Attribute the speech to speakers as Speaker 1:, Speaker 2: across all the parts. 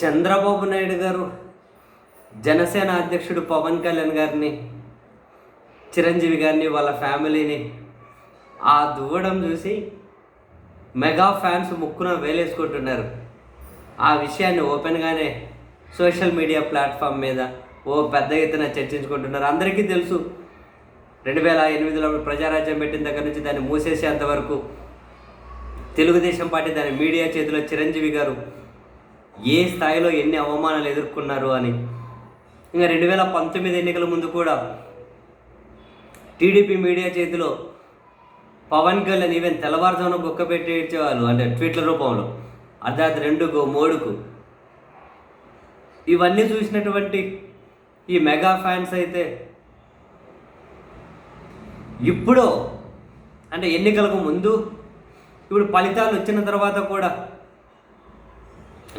Speaker 1: చంద్రబాబు నాయుడు గారు జనసేన అధ్యక్షుడు పవన్ కళ్యాణ్ గారిని చిరంజీవి గారిని వాళ్ళ ఫ్యామిలీని ఆ దువ్వడం చూసి మెగా ఫ్యాన్స్ ముక్కున వేలేసుకుంటున్నారు. ఆ విషయాన్ని ఓపెన్గానే సోషల్ మీడియా ప్లాట్ఫామ్ మీద ఓ పెద్ద ఎత్తున చర్చించుకుంటున్నారు. అందరికీ తెలుసు రెండు వేల ఎనిమిదిలో ప్రజారాజ్యం పెట్టిన దగ్గర నుంచి దాన్ని మూసేసేంత వరకు తెలుగుదేశం పార్టీ దాని మీడియా చేతిలో చిరంజీవి గారు ఏ స్థాయిలో ఎన్ని అవమానాలు ఎదుర్కొన్నారు అని. ఇంకా రెండు వేల పంతొమ్మిది ఎన్నికల ముందు కూడా టీడీపీ మీడియా చేతిలో పవన్ కళ్యాణ్ ఈవెన్ తెల్లవారుజామున బొక్క పెట్టేసేవాళ్ళు అంటే ట్వీట్ల రూపంలో అర్ధాత్ రెండుకు మూడుకు. ఇవన్నీ చూసినటువంటి ఈ మెగా ఫ్యాన్స్ అయితే ఇప్పుడు అంటే ఎన్నికలకు ముందు ఇప్పుడు ఫలితాలు వచ్చిన తర్వాత కూడా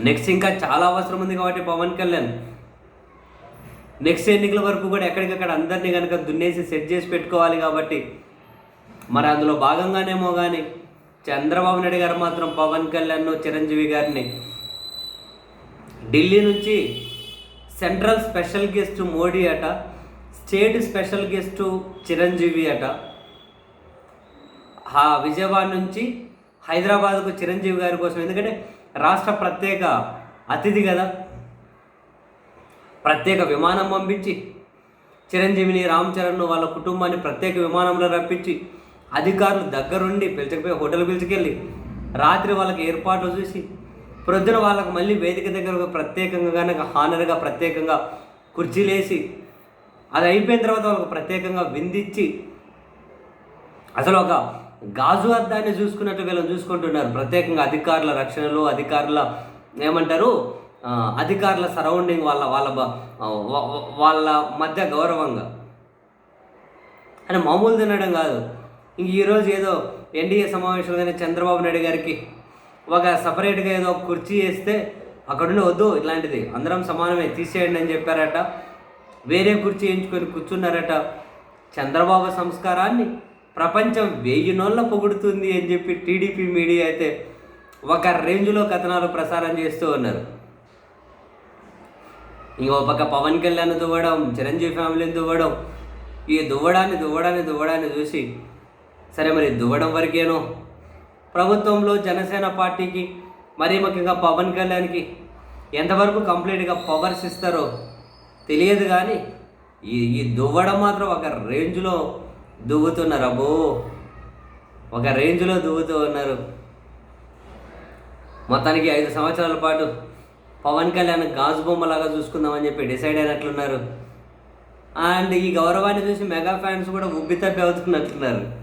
Speaker 1: నెక్స్ట్ ఇంకా చాలా అవసరం ఉంది కాబట్టి పవన్ కళ్యాణ్. నెక్స్ట్ ఎన్నికల వరకు కూడా ఎక్కడికక్కడ అందరినీ కనుక దున్నేసి సెట్ చేసి పెట్టుకోవాలి కాబట్టి. మరి అందులో భాగంగానేమో కానీ చంద్రబాబు నాయుడు గారు మాత్రం పవన్ కళ్యాణ్ చిరంజీవి గారిని. ఢిల్లీ నుంచి సెంట్రల్ స్పెషల్ గెస్ట్ మోడీ అట స్టేట్ స్పెషల్ గెస్ట్ చిరంజీవి అట. ఆ విజయవాడ నుంచి హైదరాబాద్కు చిరంజీవి గారి కోసం. ఎందుకంటే రాష్ట్ర ప్రత్యేక అతిథి కదా. ప్రత్యేక విమానం పంపించి చిరంజీవిని రామ్ చరణ్ను వాళ్ళ కుటుంబాన్ని ప్రత్యేక విమానంలో రప్పించి అధికారులు దగ్గరుండి పిలిచకపోయి హోటల్ పిలిచుకెళ్ళి రాత్రి వాళ్ళకి ఏర్పాట్లు చూసి ప్రొద్దున వాళ్ళకు మళ్ళీ వేదిక దగ్గర ప్రత్యేకంగా కనుక హానర్గా ప్రత్యేకంగా కుర్చీలేసి అది అయిపోయిన తర్వాత వాళ్ళకు ప్రత్యేకంగా విందిచ్చి అసలు ఒక గాజు అద్దాన్ని చూసుకున్నట్టు వీళ్ళని చూసుకుంటున్నారు. ప్రత్యేకంగా అధికారుల రక్షణలో అధికారుల ఏమంటారు? అధికారుల సరౌండింగ్ వాళ్ళ వాళ్ళ వాళ్ళ మధ్య గౌరవంగా. అని మామూలు తినడం కాదు. ఇంక ఈరోజు ఏదో ఎన్డీఏ సమావేశంలోనే చంద్రబాబు నాయుడు గారికి ఒక సపరేట్గా ఏదో ఒక కుర్చీ వేస్తే అక్కడుండి వద్దు ఇట్లాంటిది. అందరం సమానమే తీసేయండి అని చెప్పారట. వేరే కుర్చీ ఎంచుకొని కూర్చున్నారట చంద్రబాబు సంస్కారాన్ని. ప్రపంచం వెయ్యి నోళ్ళ పొగుడుతుంది అని చెప్పి టీడీపీ మీడియా అయితే ఒక రేంజ్లో కథనాలు ప్రసారం చేస్తూ ఉన్నారు. ఇంకో పక్క పవన్ కళ్యాణ్ దువ్వడం చిరంజీవి ఫ్యామిలీని దువ్వడం ఈ దువ్వడాన్ని దువ్వడాన్ని దువ్వడాన్ని చూసి సరే మరి దువ్వడం వరకేనో? ప్రభుత్వంలో జనసేన పార్టీకి మరీ ముఖ్యంగా పవన్ కళ్యాణ్కి ఎంతవరకు కంప్లీట్గా పవర్స్ ఇస్తారో తెలియదు కానీ ఈ ఈ దువ్వడం మాత్రం ఒక రేంజ్లో దువ్వుతున్నారు అబ్బో. ఒక రేంజ్లో దువ్వుతూ ఉన్నారు. మొత్తానికి ఐదు సంవత్సరాల పాటు పవన్ కళ్యాణ్ గాజు బొమ్మలాగా చూసుకుందామని చెప్పి డిసైడ్ అయినట్లున్నారు. అండ్ ఈ గౌరవాన్ని చూసి మెగా ఫ్యాన్స్ కూడా ఉబ్బితప్పి అవుతున్నట్లున్నారు